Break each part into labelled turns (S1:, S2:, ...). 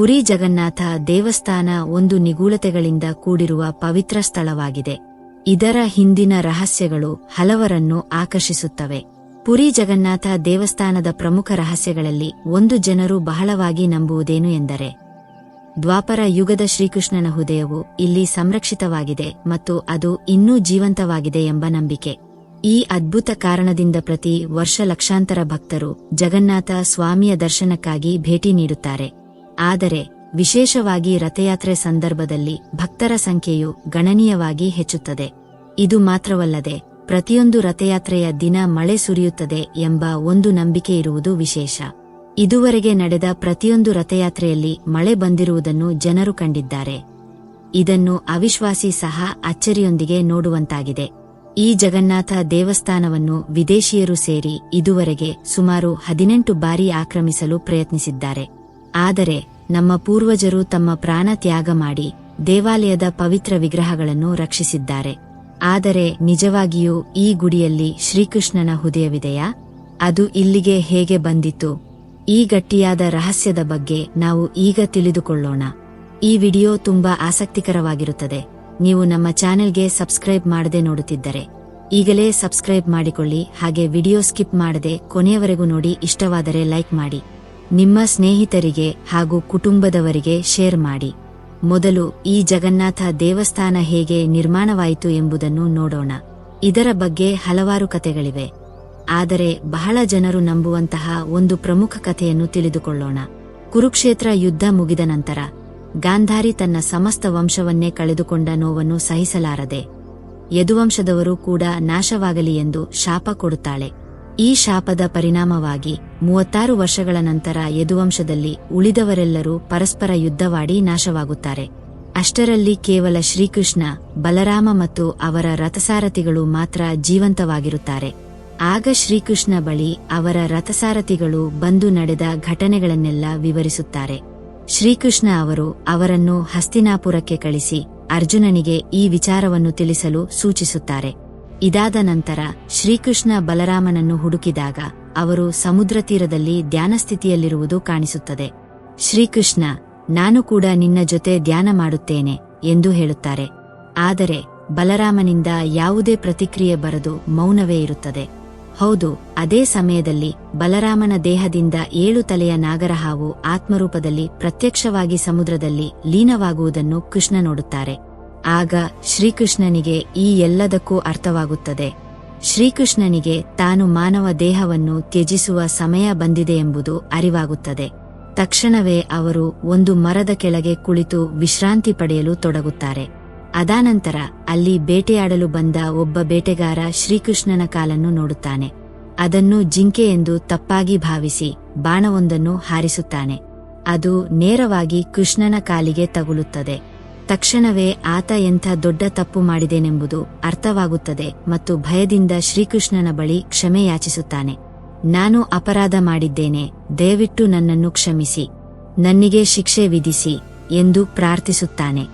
S1: ಪುರಿ ಜಗನ್ನಾಥ ದೇವಸ್ಥಾನ ಒಂದು ನಿಗೂಢತೆಗಳಿಂದ ಕೂಡಿರುವ ಪವಿತ್ರ ಸ್ಥಳವಾಗಿದೆ. ಇದರ ಹಿಂದಿನ ರಹಸ್ಯಗಳು ಹಲವರನ್ನು ಆಕರ್ಷಿಸುತ್ತವೆ. ಪುರಿ ಜಗನ್ನಾಥ ದೇವಸ್ಥಾನದ ಪ್ರಮುಖ ರಹಸ್ಯಗಳಲ್ಲಿ ಒಂದು ಜನರು ಬಹಳವಾಗಿ ನಂಬುವುದೇನು ಎಂದರೆ, ದ್ವಾಪರ ಯುಗದ ಶ್ರೀಕೃಷ್ಣನ ಹೃದಯವು ಇಲ್ಲಿ ಸಂರಕ್ಷಿತವಾಗಿದೆ ಮತ್ತು ಅದು ಇನ್ನೂ ಜೀವಂತವಾಗಿದೆ ಎಂಬ ನಂಬಿಕೆ. ಈ ಅದ್ಭುತ ಕಾರಣದಿಂದ ಪ್ರತಿ ವರ್ಷ ಲಕ್ಷಾಂತರ ಭಕ್ತರು ಜಗನ್ನಾಥ ಸ್ವಾಮಿಯ ದರ್ಶನಕ್ಕಾಗಿ ಭೇಟಿ ನೀಡುತ್ತಾರೆ. ಆದರೆ ವಿಶೇಷವಾಗಿ ರಥಯಾತ್ರೆ ಸಂದರ್ಭದಲ್ಲಿ ಭಕ್ತರ ಸಂಖ್ಯೆಯು ಗಣನೀಯವಾಗಿ ಹೆಚ್ಚುತ್ತದೆ. ಇದು ಮಾತ್ರವಲ್ಲದೆ ಪ್ರತಿಯೊಂದು ರಥಯಾತ್ರೆಯ ದಿನ ಮಳೆ ಸುರಿಯುತ್ತದೆ ಎಂಬ ಒಂದು ನಂಬಿಕೆ ಇರುವುದು ವಿಶೇಷ. ಇದುವರೆಗೆ ನಡೆದ ಪ್ರತಿಯೊಂದು ರಥಯಾತ್ರೆಯಲ್ಲಿ ಮಳೆ ಬಂದಿರುವುದನ್ನು ಜನರು ಕಂಡಿದ್ದಾರೆ. ಇದನ್ನು ಅವಿಶ್ವಾಸಿ ಸಹ ಅಚ್ಚರಿಯೊಂದಿಗೆ ನೋಡುವಂತಾಗಿದೆ. ಈ ಜಗನ್ನಾಥ ದೇವಸ್ಥಾನವನ್ನು ವಿದೇಶಿಯರು ಸೇರಿ ಇದುವರೆಗೆ ಸುಮಾರು ಹದಿನೆಂಟು ಬಾರಿ ಆಕ್ರಮಿಸಲು ಪ್ರಯತ್ನಿಸಿದ್ದಾರೆ. ಆದರೆ ನಮ್ಮ ಪೂರ್ವಜರು ತಮ್ಮ ಪ್ರಾಣ ತ್ಯಾಗ ಮಾಡಿ ದೇವಾಲಯದ ಪವಿತ್ರ ವಿಗ್ರಹಗಳನ್ನು ರಕ್ಷಿಸಿದ್ದಾರೆ. ಆದರೆ ನಿಜವಾಗಿಯೂ ಈ ಗುಡಿಯಲ್ಲಿ ಶ್ರೀಕೃಷ್ಣನ ಹೃದಯವಿದೆಯಾ? ಅದು ಇಲ್ಲಿಗೆ ಹೇಗೆ ಬಂದಿತು? ಈ ಗಟ್ಟಿಯಾದ ರಹಸ್ಯದ ಬಗ್ಗೆ ನಾವು ಈಗ ತಿಳಿದುಕೊಳ್ಳೋಣ. ಈ ವಿಡಿಯೋ ತುಂಬಾ ಆಸಕ್ತಿಕರವಾಗಿರುತ್ತದೆ. ನೀವು ನಮ್ಮ ಚಾನೆಲ್ಗೆ ಸಬ್ಸ್ಕ್ರೈಬ್ ಮಾಡದೆ ನೋಡುತ್ತಿದ್ದರೆ, ಈಗಲೇ ಸಬ್ಸ್ಕ್ರೈಬ್ ಮಾಡಿಕೊಳ್ಳಿ. ಹಾಗೆ ವಿಡಿಯೋ ಸ್ಕಿಪ್ ಮಾಡದೆ ಕೊನೆಯವರೆಗೂ ನೋಡಿ. ಇಷ್ಟವಾದರೆ ಲೈಕ್ ಮಾಡಿ. ನಿಮ್ಮ ಸ್ನೇಹಿತರಿಗೆ ಹಾಗೂ ಕುಟುಂಬದವರಿಗೆ ಶೇರ್ ಮಾಡಿ. ಮೊದಲು ಈ ಜಗನ್ನಾಥ ದೇವಸ್ಥಾನ ಹೇಗೆ ನಿರ್ಮಾಣವಾಯಿತು ಎಂಬುದನ್ನು ನೋಡೋಣ. ಇದರ ಬಗ್ಗೆ ಹಲವಾರು ಕಥೆಗಳಿವೆ. ಆದರೆ ಬಹಳ ಜನರು ನಂಬುವಂತಹ ಒಂದು ಪ್ರಮುಖ ಕಥೆಯನ್ನು ತಿಳಿದುಕೊಳ್ಳೋಣ. ಕುರುಕ್ಷೇತ್ರ ಯುದ್ಧ ಮುಗಿದ ನಂತರ, ಗಾಂಧಾರಿ ತನ್ನ ಸಮಸ್ತ ವಂಶವನ್ನೇ ಕಳೆದುಕೊಂಡ ನೋವನ್ನು ಸಹಿಸಲಾರದೆ, ಯದುವಂಶದವರು ಕೂಡ ನಾಶವಾಗಲಿ ಎಂದು ಶಾಪ ಕೊಡುತ್ತಾಳೆ. ಈ ಶಾಪದ ಪರಿಣಾಮವಾಗಿ ಮೂವತ್ತಾರು ವರ್ಷಗಳ ನಂತರ ಯದುವಂಶದಲ್ಲಿ ಉಳಿದವರೆಲ್ಲರೂ ಪರಸ್ಪರ ಯುದ್ಧವಾಡಿ ನಾಶವಾಗುತ್ತಾರೆ. ಅಷ್ಟರಲ್ಲಿ ಕೇವಲ ಶ್ರೀಕೃಷ್ಣ, ಬಲರಾಮ ಮತ್ತು ಅವರ ರಥಸಾರಥಿಗಳು ಮಾತ್ರ ಜೀವಂತವಾಗಿರುತ್ತಾರೆ. ಆಗ ಶ್ರೀಕೃಷ್ಣ ಬಳಿ ಅವರ ರಥಸಾರಥಿಗಳು ಬಂದು ನಡೆದ ಘಟನೆಗಳನ್ನೆಲ್ಲ ವಿವರಿಸುತ್ತಾರೆ. ಶ್ರೀಕೃಷ್ಣ ಅವರು ಅವರನ್ನು ಹಸ್ತಿನಾಪುರಕ್ಕೆ ಕಳಿಸಿ ಅರ್ಜುನನಿಗೆ ಈ ವಿಚಾರವನ್ನು ತಿಳಿಸಲು ಸೂಚಿಸುತ್ತಾರೆ. ಇದಾದ ನಂತರ ಶ್ರೀಕೃಷ್ಣ ಬಲರಾಮನನ್ನು ಹುಡುಕಿದಾಗ ಅವರು ಸಮುದ್ರ ತೀರದಲ್ಲಿ ಧ್ಯಾನಸ್ಥಿತಿಯಲ್ಲಿರುವುದು ಕಾಣಿಸುತ್ತದೆ. ಶ್ರೀಕೃಷ್ಣ, ನಾನು ಕೂಡ ನಿನ್ನ ಜೊತೆ ಧ್ಯಾನ ಮಾಡುತ್ತೇನೆ ಎಂದು ಹೇಳುತ್ತಾರೆ. ಆದರೆ ಬಲರಾಮನಿಂದ ಯಾವುದೇ ಪ್ರತಿಕ್ರಿಯೆ ಬರದು ಮೌನವೇ ಇರುತ್ತದೆ. ಹೌದು, ಅದೇ ಸಮಯದಲ್ಲಿ ಬಲರಾಮನ ದೇಹದಿಂದ ಏಳು ತಲೆಯ ನಾಗರಹಾವು ಆತ್ಮರೂಪದಲ್ಲಿ ಪ್ರತ್ಯಕ್ಷವಾಗಿ ಸಮುದ್ರದಲ್ಲಿ ಲೀನವಾಗುವುದನ್ನು ಕೃಷ್ಣ ನೋಡುತ್ತಾರೆ. ಆಗ ಶ್ರೀಕೃಷ್ಣನಿಗೆ ಈ ಎಲ್ಲದಕ್ಕೂ ಅರ್ಥವಾಗುತ್ತದೆ. ಶ್ರೀಕೃಷ್ಣನಿಗೆ ತಾನು ಮಾನವ ದೇಹವನ್ನು ತ್ಯಜಿಸುವ ಸಮಯ ಬಂದಿದೆ ಎಂಬುದು ಅರಿವಾಗುತ್ತದೆ. ತಕ್ಷಣವೇ ಅವರು ಒಂದು ಮರದ ಕೆಳಗೆ ಕುಳಿತು ವಿಶ್ರಾಂತಿ ಪಡೆಯಲು ತೊಡಗುತ್ತಾರೆ. ಅದಾನಂತರ ಅಲ್ಲಿ ಬೇಟೆಯಾಡಲು ಬಂದ ಒಬ್ಬ ಬೇಟೆಗಾರ ಶ್ರೀಕೃಷ್ಣನ ಕಾಲನ್ನು ನೋಡುತ್ತಾನೆ. ಅದನ್ನು ಜಿಂಕೆ ಎಂದು ತಪ್ಪಾಗಿ ಭಾವಿಸಿ ಬಾಣವೊಂದನ್ನು ಹಾರಿಸುತ್ತಾನೆ. ಅದು ನೇರವಾಗಿ ಕೃಷ್ಣನ ಕಾಲಿಗೆ ತಗುಲುತ್ತದೆ. ತಕ್ಷಣವೇ ಆತ ಎಂಥ ದೊಡ್ಡ ತಪ್ಪು ಮಾಡಿದೆನೆಂಬುದು ಅರ್ಥವಾಗುತ್ತದೆ ಮತ್ತು ಭಯದಿಂದ ಶ್ರೀಕೃಷ್ಣನ ಬಳಿ ಕ್ಷಮೆ ಯಾಚಿಸುತ್ತಾನೆ. ನಾನು ಅಪರಾಧ ಮಾಡಿದ್ದೇನೆ, ದಯವಿಟ್ಟು ನನ್ನನ್ನು ಕ್ಷಮಿಸಿ, ನನ್ನಿಗೆ ಶಿಕ್ಷೆ ವಿಧಿಸಿ ಎಂದು ಪ್ರಾರ್ಥಿಸುತ್ತಾನೆ.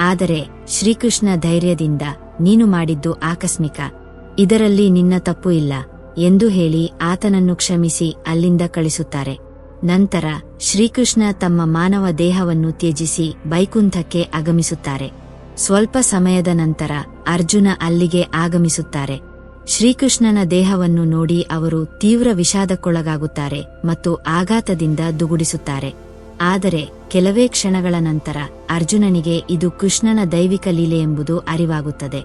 S1: ಆದರೆ ಶ್ರೀಕೃಷ್ಣ ಧೈರ್ಯದಿಂದ, ನೀನು ಮಾಡಿದ್ದು ಆಕಸ್ಮಿಕ, ಇದರಲ್ಲಿ ನಿನ್ನ ತಪ್ಪು ಇಲ್ಲ ಎಂದು ಹೇಳಿ ಆತನನ್ನು ಕ್ಷಮಿಸಿ ಅಲ್ಲಿಂದ ಕಳಿಸುತ್ತಾರೆ. ನಂತರ ಶ್ರೀಕೃಷ್ಣ ತಮ್ಮ ಮಾನವ ದೇಹವನ್ನು ತ್ಯಜಿಸಿ ಬೈಕುಂಠಕ್ಕೆ ಆಗಮಿಸುತ್ತಾರೆ. ಸ್ವಲ್ಪ ಸಮಯದ ನಂತರ ಅರ್ಜುನ ಅಲ್ಲಿಗೆ ಆಗಮಿಸುತ್ತಾರೆ. ಶ್ರೀಕೃಷ್ಣನ ದೇಹವನ್ನು ನೋಡಿ ಅವರು ತೀವ್ರ ವಿಷಾದಕ್ಕೊಳಗಾಗುತ್ತಾರೆ ಮತ್ತು ಆಘಾತದಿಂದ ದುಗುಡಿಸುತ್ತಾರೆ. ಆದರೆ ಕೆಲವೇ ಕ್ಷಣಗಳ ನಂತರ ಅರ್ಜುನನಿಗೆ ಇದು ಕೃಷ್ಣನ ದೈವಿಕ ಲೀಲೆ ಎಂಬುದು ಅರಿವಾಗುತ್ತದೆ.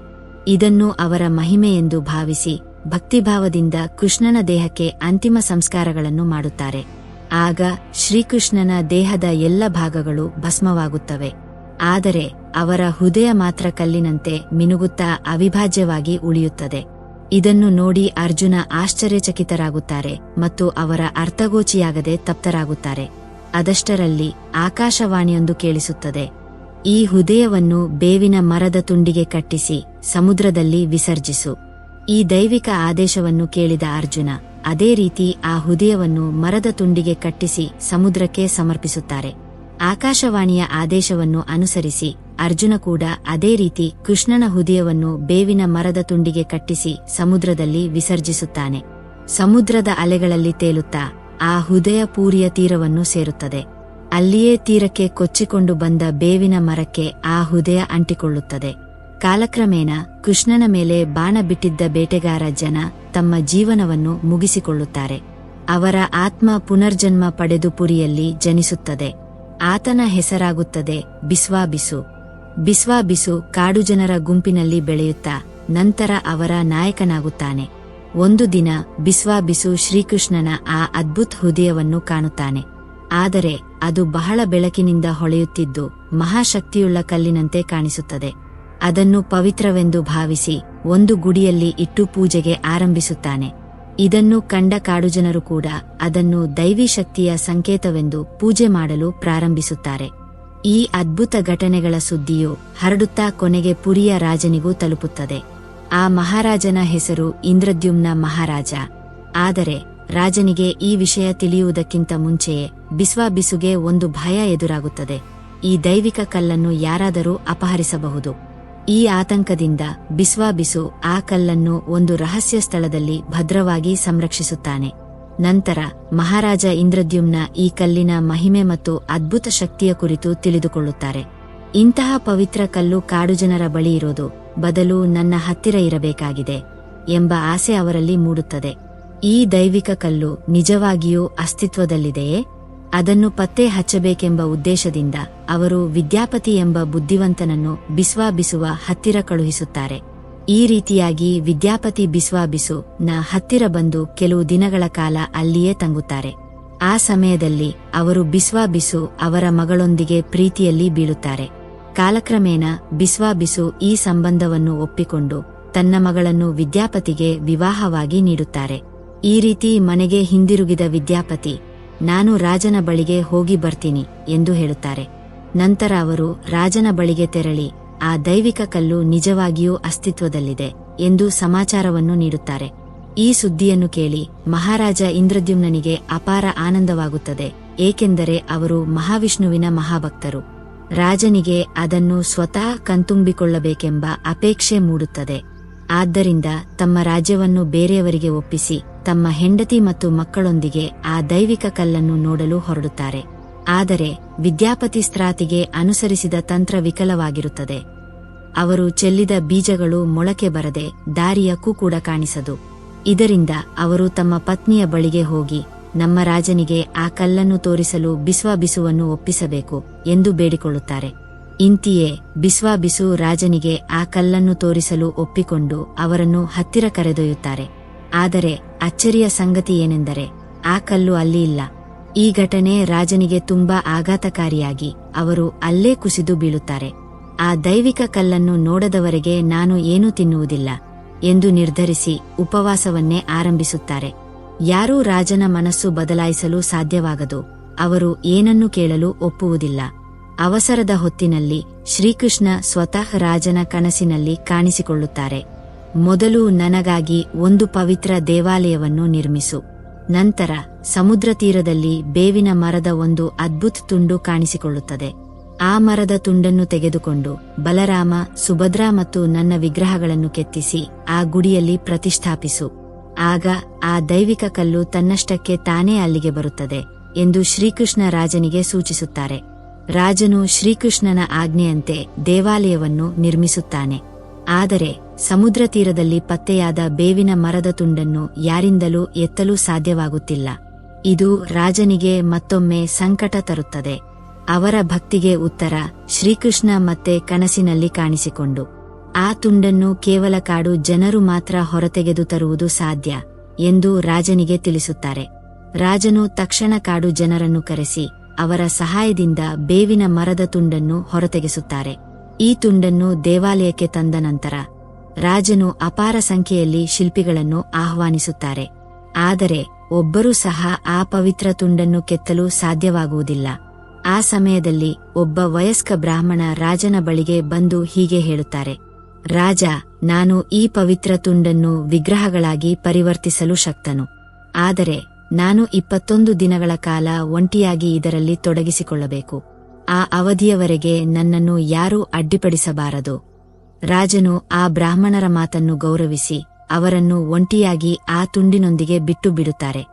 S1: ಇದನ್ನು ಅವರ ಮಹಿಮೆ ಎಂದು ಭಾವಿಸಿ ಭಕ್ತಿಭಾವದಿಂದ ಕೃಷ್ಣನ ದೇಹಕ್ಕೆ ಅಂತಿಮ ಸಂಸ್ಕಾರಗಳನ್ನು ಮಾಡುತ್ತಾರೆ. ಆಗ ಶ್ರೀಕೃಷ್ಣನ ದೇಹದ ಎಲ್ಲ ಭಾಗಗಳು ಭಸ್ಮವಾಗುತ್ತವೆ. ಆದರೆ ಅವರ ಹೃದಯ ಮಾತ್ರ ಕಲ್ಲಿನಂತೆ ಮಿನುಗುತ್ತಾ ಅವಿಭಾಜ್ಯವಾಗಿ ಉಳಿಯುತ್ತದೆ. ಇದನ್ನು ನೋಡಿ ಅರ್ಜುನ ಆಶ್ಚರ್ಯಚಕಿತರಾಗುತ್ತಾರೆ ಮತ್ತು ಅವರ ಅರ್ಥಗೋಚಿಯಾಗದೆ ತಪ್ತರಾಗುತ್ತಾರೆ. ಅದಷ್ಟರಲ್ಲಿ ಆಕಾಶವಾಣಿಯೊಂದು ಕೇಳಿಸುತ್ತದೆ. ಈ ಹೃದಯವನ್ನು ಬೇವಿನ ಮರದ ತುಂಡಿಗೆ ಕಟ್ಟಿಸಿ ಸಮುದ್ರದಲ್ಲಿ ವಿಸರ್ಜಿಸು. ಈ ದೈವಿಕ ಆದೇಶವನ್ನು ಕೇಳಿದ ಅರ್ಜುನ ಅದೇ ರೀತಿ ಆ ಹೃದಯವನ್ನು ಮರದ ತುಂಡಿಗೆ ಕಟ್ಟಿಸಿ ಸಮುದ್ರಕ್ಕೆ ಸಮರ್ಪಿಸುತ್ತಾರೆ. ಆಕಾಶವಾಣಿಯ ಆದೇಶವನ್ನು ಅನುಸರಿಸಿ ಅರ್ಜುನ ಕೂಡ ಅದೇ ರೀತಿ ಕೃಷ್ಣನ ಹೃದಯವನ್ನು ಬೇವಿನ ಮರದ ತುಂಡಿಗೆ ಕಟ್ಟಿಸಿ ಸಮುದ್ರದಲ್ಲಿ ವಿಸರ್ಜಿಸುತ್ತಾನೆ. ಸಮುದ್ರದ ಅಲೆಗಳಲ್ಲಿ ತೇಲುತ್ತಾ ಆ ಹೃದಯ ಪೂರಿಯ ತೀರವನ್ನು ಸೇರುತ್ತದೆ. ಅಲ್ಲಿಯೇ ತೀರಕ್ಕೆ ಕೊಚ್ಚಿಕೊಂಡು ಬಂದ ಬೇವಿನ ಮರಕ್ಕೆ ಆ ಹೃದಯ ಅಂಟಿಕೊಳ್ಳುತ್ತದೆ. ಕಾಲಕ್ರಮೇಣ ಕೃಷ್ಣನ ಮೇಲೆ ಬಾಣ ಬಿಟ್ಟಿದ್ದ ಬೇಟೆಗಾರ ಜನ ತಮ್ಮ ಜೀವನವನ್ನು ಮುಗಿಸಿಕೊಳ್ಳುತ್ತಾರೆ. ಅವರ ಆತ್ಮ ಪುನರ್ಜನ್ಮ ಪಡೆದು ಪುರಿಯಲ್ಲಿ ಜನಿಸುತ್ತದೆ. ಆತನ ಹೆಸರಾಗುತ್ತದೆ ಬಿಸ್ವಾಬಿಸು. ಬಿಸ್ವಾಬಿಸು ಕಾಡು ಜನರ ಗುಂಪಿನಲ್ಲಿ ಬೆಳೆಯುತ್ತಾ ನಂತರ ಅವರ ನಾಯಕನಾಗುತ್ತಾನೆ. ಒಂದು ದಿನ ಬಿಸ್ವಾಬಿಸು ಶ್ರೀಕೃಷ್ಣನ ಆ ಅದ್ಭುತ ಹೃದಯವನ್ನು ಕಾಣುತ್ತಾನೆ. ಆದರೆ ಅದು ಬಹಳ ಬೆಳಕಿನಿಂದ ಹೊಳೆಯುತ್ತಿದ್ದು ಮಹಾಶಕ್ತಿಯುಳ್ಳ ಕಲ್ಲಿನಂತೆ ಕಾಣಿಸುತ್ತದೆ. ಅದನ್ನು ಪವಿತ್ರವೆಂದು ಭಾವಿಸಿ ಒಂದು ಗುಡಿಯಲ್ಲಿ ಇಟ್ಟು ಪೂಜೆಗೆ ಆರಂಭಿಸುತ್ತಾನೆ. ಇದನ್ನು ಕಂಡ ಕಾಡುಜನರು ಕೂಡ ಅದನ್ನು ದೈವಿ ಶಕ್ತಿಯ ಸಂಕೇತವೆಂದು ಪೂಜೆ ಮಾಡಲು ಪ್ರಾರಂಭಿಸುತ್ತಾರೆ. ಈ ಅದ್ಭುತ ಘಟನೆಗಳ ಸುದ್ದಿಯು ಹರಡುತ್ತಾ ಕೊನೆಗೆ ಪುರಿಯ ರಾಜನಿಗೂ ತಲುಪುತ್ತದೆ. ಆ ಮಹಾರಾಜನ ಹೆಸರು ಇಂದ್ರದ್ಯುಮ್ನ ಮಹಾರಾಜ. ಆದರೆ ರಾಜನಿಗೆ ಈ ವಿಷಯ ತಿಳಿಯುವುದಕ್ಕಿಂತ ಮುಂಚೆಯೇ ಬಿಸ್ವಾಬಿಸುಗೆ ಒಂದು ಭಯ ಎದುರಾಗುತ್ತದೆ. ಈ ದೈವಿಕ ಕಲ್ಲನ್ನು ಯಾರಾದರೂ ಅಪಹರಿಸಬಹುದು. ಈ ಆತಂಕದಿಂದ ಬಿಸ್ವಾಬಿಸು ಆ ಕಲ್ಲನ್ನು ಒಂದು ರಹಸ್ಯ ಸ್ಥಳದಲ್ಲಿ ಭದ್ರವಾಗಿ ಸಂರಕ್ಷಿಸುತ್ತಾನೆ. ನಂತರ ಮಹಾರಾಜ ಇಂದ್ರದ್ಯುಮ್ನ ಈ ಕಲ್ಲಿನ ಮಹಿಮೆ ಮತ್ತು ಅದ್ಭುತ ಶಕ್ತಿಯ ಕುರಿತು ತಿಳಿದುಕೊಳ್ಳುತ್ತಾರೆ. ಇಂತಹ ಪವಿತ್ರ ಕಲ್ಲು ಕಾಡು ಜನರ ಬಳಿ ಇರೋದು ಬದಲು ನನ್ನ ಹತ್ತಿರ ಇರಬೇಕಾಗಿದೆ ಎಂಬ ಆಸೆ ಅವರಲ್ಲಿ ಮೂಡುತ್ತದೆ. ಈ ದೈವಿಕ ಕಲ್ಲು ನಿಜವಾಗಿಯೂ ಅಸ್ತಿತ್ವದಲ್ಲಿದೆಯೇ? ಅದನ್ನು ಪತ್ತೆ ಹಚ್ಚಬೇಕೆಂಬ ಉದ್ದೇಶದಿಂದ ಅವರು ವಿದ್ಯಾಪತಿ ಎಂಬ ಬುದ್ಧಿವಂತನನ್ನು ಬಿಸ್ವಾಬಿಸುವ ಹತ್ತಿರ ಕಳುಹಿಸುತ್ತಾರೆ. ಈ ರೀತಿಯಾಗಿ ವಿದ್ಯಾಪತಿ ಬಿಸ್ವಾಬಿಸು ನ ಹತ್ತಿರ ಬಂದು ಕೆಲವು ದಿನಗಳ ಕಾಲ ಅಲ್ಲಿಯೇ ತಂಗುತ್ತಾರೆ. ಆ ಸಮಯದಲ್ಲಿ ಅವರು ಬಿಸ್ವಾಬಿಸು ಅವರ ಮಗಳೊಂದಿಗೆ ಪ್ರೀತಿಯಲ್ಲಿ ಬೀಳುತ್ತಾರೆ. ಕಾಲಕ್ರಮೇಣ ಬಿಸ್ವಾಬಿಸು ಈ ಸಂಬಂಧವನ್ನು ಒಪ್ಪಿಕೊಂಡು ತನ್ನ ಮಗಳನ್ನು ವಿದ್ಯಾಪತಿಗೆ ವಿವಾಹವಾಗಿ ನೀಡುತ್ತಾರೆ. ಈ ರೀತಿ ಮನೆಗೆ ಹಿಂದಿರುಗಿದ ವಿದ್ಯಾಪತಿ ನಾನು ರಾಜನ ಬಳಿಗೆ ಹೋಗಿ ಬರ್ತೀನಿ ಎಂದು ಹೇಳುತ್ತಾರೆ. ನಂತರ ಅವರು ರಾಜನ ಬಳಿಗೆ ತೆರಳಿ, ಆ ದೈವಿಕ ಕಲ್ಲು ನಿಜವಾಗಿಯೂ ಅಸ್ತಿತ್ವದಲ್ಲಿದೆ ಎಂದು ಸಮಾಚಾರವನ್ನು ನೀಡುತ್ತಾರೆ. ಈ ಸುದ್ದಿಯನ್ನು ಕೇಳಿ ಮಹಾರಾಜ ಇಂದ್ರದ್ಯುಮ್ನನಿಗೆ ಅಪಾರ ಆನಂದವಾಗುತ್ತದೆ, ಏಕೆಂದರೆ ಅವರು ಮಹಾವಿಷ್ಣುವಿನ ಮಹಾಭಕ್ತರು. ರಾಜನಿಗೆ ಅದನ್ನು ಸ್ವತಃ ಕಣ್ತುಂಬಿಕೊಳ್ಳಬೇಕೆಂಬ ಅಪೇಕ್ಷೆ ಮೂಡುತ್ತದೆ. ಆದ್ದರಿಂದ ತಮ್ಮ ರಾಜ್ಯವನ್ನು ಬೇರೆಯವರಿಗೆ ಒಪ್ಪಿಸಿ, ತಮ್ಮ ಹೆಂಡತಿ ಮತ್ತು ಮಕ್ಕಳೊಂದಿಗೆ ಆ ದೈವಿಕ ಕಲ್ಲನ್ನು ನೋಡಲು ಹೊರಡುತ್ತಾರೆ. ಆದರೆ ವಿದ್ಯಾಪತಿ ಸ್ತ್ರಾತಿಗೆ ಅನುಸರಿಸಿದ ತಂತ್ರ ವಿಕಲವಾಗಿರುತ್ತದೆ. ಅವರು ಚೆಲ್ಲಿದ ಬೀಜಗಳು ಮೊಳಕೆ ಬರದೆ ದಾರಿಯ ಕೂಡ ಕಾಣಿಸದು. ಇದರಿಂದ ಅವರು ತಮ್ಮ ಪತ್ನಿಯ ಬಳಿಗೆ ಹೋಗಿ, ನಮ್ಮ ರಾಜನಿಗೆ ಆ ಕಲ್ಲನ್ನು ತೋರಿಸಲು ಬಿಸ್ವಾಬಿಸುವನ್ನು ಒಪ್ಪಿಸಬೇಕು ಎಂದು ಬೇಡಿಕೊಳ್ಳುತ್ತಾರೆ. ಇಂತಿಯೇ ಬಿಸ್ವಾಬಿಸು ರಾಜನಿಗೆ ಆ ಕಲ್ಲನ್ನು ತೋರಿಸಲು ಒಪ್ಪಿಕೊಂಡು ಅವರನ್ನು ಹತ್ತಿರ ಕರೆದೊಯ್ಯುತ್ತಾರೆ. ಆದರೆ ಅಚ್ಚರಿಯ ಸಂಗತಿ ಏನೆಂದರೆ, ಆ ಕಲ್ಲು ಅಲ್ಲಿ ಇಲ್ಲ. ಈ ಘಟನೆ ರಾಜನಿಗೆ ತುಂಬಾ ಆಘಾತಕಾರಿಯಾಗಿ ಅವರು ಅಲ್ಲೇ ಕುಸಿದು ಬೀಳುತ್ತಾರೆ. ಆ ದೈವಿಕ ಕಲ್ಲನ್ನು ನೋಡದವರೆಗೆ ನಾನು ಏನೂ ತಿನ್ನುವುದಿಲ್ಲ ಎಂದು ನಿರ್ಧರಿಸಿ ಉಪವಾಸವನ್ನೇ ಆರಂಭಿಸುತ್ತಾರೆ. ಯಾರೂ ರಾಜನ ಮನಸ್ಸು ಬದಲಾಯಿಸಲು ಸಾಧ್ಯವಾಗದು. ಅವರು ಏನನ್ನು ಕೇಳಲು ಒಪ್ಪುವುದಿಲ್ಲ. ಅವಸರದ ಹೊತ್ತಿನಲ್ಲಿ ಶ್ರೀಕೃಷ್ಣ ಸ್ವತಃ ರಾಜನ ಕನಸಿನಲ್ಲಿ ಕಾಣಿಸಿಕೊಳ್ಳುತ್ತಾರೆ. ಮೊದಲು ನನಗಾಗಿ ಒಂದು ಪವಿತ್ರ ದೇವಾಲಯವನ್ನು ನಿರ್ಮಿಸು. ನಂತರ ಸಮುದ್ರ ತೀರದಲ್ಲಿ ಬೇವಿನ ಮರದ ಒಂದು ಅದ್ಭುತ ತುಂಡು ಕಾಣಿಸಿಕೊಳ್ಳುತ್ತದೆ. ಆ ಮರದ ತುಂಡನ್ನು ತೆಗೆದುಕೊಂಡು ಬಲರಾಮ, ಸುಭದ್ರಾ ಮತ್ತು ನನ್ನ ವಿಗ್ರಹಗಳನ್ನು ಕೆತ್ತಿಸಿ ಆ ಗುಡಿಯಲ್ಲಿ ಪ್ರತಿಷ್ಠಾಪಿಸು. ಆಗ ಆ ದೈವಿಕ ಕಲ್ಲು ತನ್ನಷ್ಟಕ್ಕೆ ತಾನೇ ಅಲ್ಲಿಗೆ ಬರುತ್ತದೆ ಎಂದು ಶ್ರೀಕೃಷ್ಣ ರಾಜನಿಗೆ ಸೂಚಿಸುತ್ತಾರೆ. ರಾಜನು ಶ್ರೀಕೃಷ್ಣನ ಆಜ್ಞೆಯಂತೆ ದೇವಾಲಯವನ್ನು ನಿರ್ಮಿಸುತ್ತಾನೆ. ಆದರೆ ಸಮುದ್ರ ತೀರದಲ್ಲಿ ಪತ್ತೆಯಾದ ಬೇವಿನ ಮರದ ತುಂಡನ್ನು ಯಾರಿಂದಲೂ ಎತ್ತಲು ಸಾಧ್ಯವಾಗುತ್ತಿಲ್ಲ. ಇದು ರಾಜನಿಗೆ ಮತ್ತೊಮ್ಮೆ ಸಂಕಟ ತರುತ್ತದೆ. ಅವರ ಭಕ್ತಿಗೆ ಉತ್ತರ ಶ್ರೀಕೃಷ್ಣ ಮತ್ತೆ ಕನಸಿನಲ್ಲಿ ಕಾಣಿಸಿಕೊಂಡು. ಆ ತುಂಡನ್ನು ಕೇವಲ ಕಾಡು ಜನರು ಮಾತ್ರ ಹೊರತೆಗೆದು ತರುವುದು ಸಾಧ್ಯ ಎಂದು ರಾಜನಿಗೆ ತಿಳಿಸುತ್ತಾರೆ. ರಾಜನು ತಕ್ಷಣ ಕಾಡು ಜನರನ್ನು ಕರೆಸಿ ಅವರ ಸಹಾಯದಿಂದ ಬೇವಿನ ಮರದ ತುಂಡನ್ನು ಹೊರತೆಗೆಸುತ್ತಾರೆ. ಈ ತುಂಡನ್ನು ದೇವಾಲಯಕ್ಕೆ ತಂದ ನಂತರ ರಾಜನು ಅಪಾರ ಸಂಖ್ಯೆಯಲ್ಲಿ ಶಿಲ್ಪಿಗಳನ್ನು ಆಹ್ವಾನಿಸುತ್ತಾರೆ. ಆದರೆ ಒಬ್ಬರೂ ಸಹ ಆ ಪವಿತ್ರ ತುಂಡನ್ನು ಕೆತ್ತಲು ಸಾಧ್ಯವಾಗುವುದಿಲ್ಲ. ಆ ಸಮಯದಲ್ಲಿ ಒಬ್ಬ ವಯಸ್ಕ ಬ್ರಾಹ್ಮಣ ರಾಜನ ಬಳಿಗೆ ಬಂದು ಹೀಗೆ ಹೇಳುತ್ತಾರೆ. ರಾಜ, ನಾನು ಈ ಪವಿತ್ರ ತುಂಡನ್ನು ವಿಗ್ರಹಗಳಾಗಿ ಪರಿವರ್ತಿಸಲು ಶಕ್ತನು. ಆದರೆ ನಾನು ಇಪ್ಪತ್ತೊಂದು ದಿನಗಳ ಕಾಲ ಒಂಟಿಯಾಗಿ ಇದರಲ್ಲಿ ತೊಡಗಿಸಿಕೊಳ್ಳಬೇಕು. ಆ ಅವಧಿಯವರೆಗೆ ನನ್ನನ್ನು ಯಾರೂ ಅಡ್ಡಿಪಡಿಸಬಾರದು. ರಾಜನು ಆ ಬ್ರಾಹ್ಮಣರ ಮಾತನ್ನು ಗೌರವಿಸಿ ಅವರನ್ನು ಒಂಟಿಯಾಗಿ ಆ ತುಂಡಿನೊಂದಿಗೆ ಬಿಟ್ಟು ಬಿಡುತ್ತಾರೆ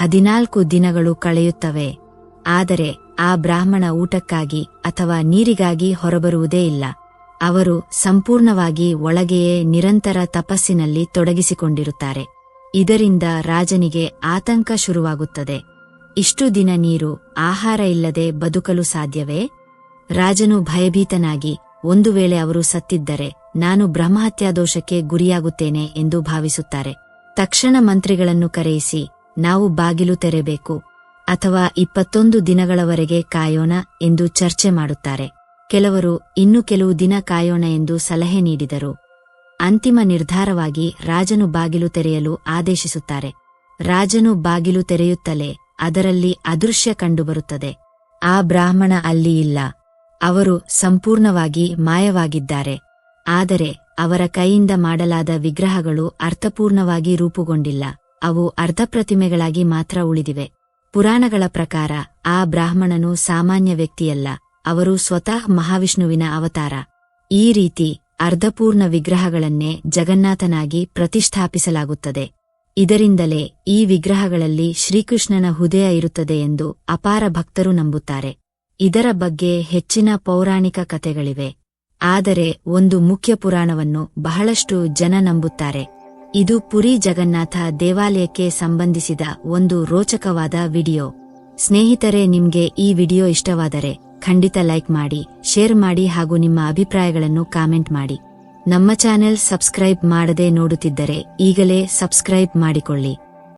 S1: ಹದಿನಾಲ್ಕು ದಿನಗಳು ಕಳೆಯುತ್ತವೆ. ಆದರೆ ಆ ಬ್ರಾಹ್ಮಣ ಊಟಕ್ಕಾಗಿ ಅಥವಾ ನೀರಿಗಾಗಿ ಹೊರಬರುವುದೇ ಇಲ್ಲ. ಅವರು ಸಂಪೂರ್ಣವಾಗಿ ಒಳಗೆಯೇ ನಿರಂತರ ತಪಸ್ಸಿನಲ್ಲಿ ತೊಡಗಿಸಿಕೊಂಡಿರುತ್ತಾರೆ. ಇದರಿಂದ ರಾಜನಿಗೆ ಆತಂಕ ಶುರುವಾಗುತ್ತದೆ. ಇಷ್ಟು ದಿನ ನೀರು ಆಹಾರ ಇಲ್ಲದೆ ಬದುಕಲು ಸಾಧ್ಯವೇ? ರಾಜನು ಭಯಭೀತನಾಗಿ, ಒಂದು ವೇಳೆ ಅವರು ಸತ್ತಿದ್ದರೆ ನಾನು ಬ್ರಹ್ಮಹತ್ಯಾದೋಷಕ್ಕೆ ಗುರಿಯಾಗುತ್ತೇನೆ ಎಂದು ಭಾವಿಸುತ್ತಾರೆ. ತಕ್ಷಣ ಮಂತ್ರಿಗಳನ್ನು ಕರೆಯಿಸಿ, ನಾವು ಬಾಗಿಲು ತೆರೆಬೇಕು, ಅಥವಾ ಇಪ್ಪತ್ತೊಂದು ದಿನಗಳವರೆಗೆ ಕಾಯೋಣ ಎಂದು ಚರ್ಚೆ ಮಾಡುತ್ತಾರೆ. ಕೆಲವರು ಇನ್ನು ಕೆಲವು ದಿನ ಕಾಯೋಣ ಎಂದು ಸಲಹೆ ನೀಡಿದರು. ಅಂತಿಮ ನಿರ್ಧಾರವಾಗಿ ರಾಜನು ಬಾಗಿಲು ತೆರೆಯಲು ಆದೇಶಿಸುತ್ತಾರೆ. ರಾಜನು ಬಾಗಿಲು ತೆರೆಯುತ್ತಲೇ ಅದರಲ್ಲಿ ಅದೃಶ್ಯ ಕಂಡುಬರುತ್ತದೆ. ಆ ಬ್ರಾಹ್ಮಣ ಅಲ್ಲಿ ಇಲ್ಲ. ಅವರು ಸಂಪೂರ್ಣವಾಗಿ ಮಾಯವಾಗಿದ್ದಾರೆ. ಆದರೆ ಅವರ ಕೈಯಿಂದ ಮಾಡಲಾದ ವಿಗ್ರಹಗಳು ಅರ್ಥಪೂರ್ಣವಾಗಿ ರೂಪುಗೊಂಡಿಲ್ಲ. ಅವು ಅರ್ಧಪ್ರತಿಮೆಗಳಾಗಿ ಮಾತ್ರ ಉಳಿದಿವೆ. ಪುರಾಣಗಳ ಪ್ರಕಾರ ಆ ಬ್ರಾಹ್ಮಣನು ಸಾಮಾನ್ಯ ವ್ಯಕ್ತಿಯಲ್ಲ. ಅವರು ಸ್ವತಃ ಮಹಾವಿಷ್ಣುವಿನ ಅವತಾರ. ಈ ರೀತಿ ಅರ್ಧಪೂರ್ಣ ವಿಗ್ರಹಗಳನ್ನೇ ಜಗನ್ನಾಥನಾಗಿ ಪ್ರತಿಷ್ಠಾಪಿಸಲಾಗುತ್ತದೆ. ಇದರಿಂದಲೇ ಈ ವಿಗ್ರಹಗಳಲ್ಲಿ ಶ್ರೀಕೃಷ್ಣನ ಹೃದಯ ಇರುತ್ತದೆ ಎಂದು ಅಪಾರ ಭಕ್ತರು ನಂಬುತ್ತಾರೆ. ಇದರ ಬಗ್ಗೆ ಹೆಚ್ಚಿನ ಪೌರಾಣಿಕ ಕಥೆಗಳಿವೆ. ಆದರೆ ಒಂದು ಮುಖ್ಯ ಪುರಾಣವನ್ನು ಬಹಳಷ್ಟು ಜನ ನಂಬುತ್ತಾರೆ. ಇದು ಪುರಿ ಜಗನ್ನಾಥ ದೇವಾಲಯಕ್ಕೆ ಸಂಬಂಧಿಸಿದ ಒಂದು ರೋಚಕವಾದ ವಿಡಿಯೋ. ಸ್ನೇಹಿತರೆ, ನಿಮ್ಗೆ ಈ ವಿಡಿಯೋ ಇಷ್ಟವಾದರೆ ಖಂಡಿತ ಲೈಕ್ ಮಾಡಿ, ಶೇರ್ ಮಾಡಿ ಹಾಗೂ ನಿಮ್ಮ ಅಭಿಪ್ರಾಯಗಳನ್ನು ಕಾಮೆಂಟ್ ಮಾಡಿ. ನಮ್ಮ ಚಾನೆಲ್ ಸಬ್ಸ್ಕ್ರೈಬ್ ಮಾಡದೆ ನೋಡುತ್ತಿದ್ದರೆ ಈಗಲೇ ಸಬ್ಸ್ಕ್ರೈಬ್ ಮಾಡಿಕೊಳ್ಳಿ.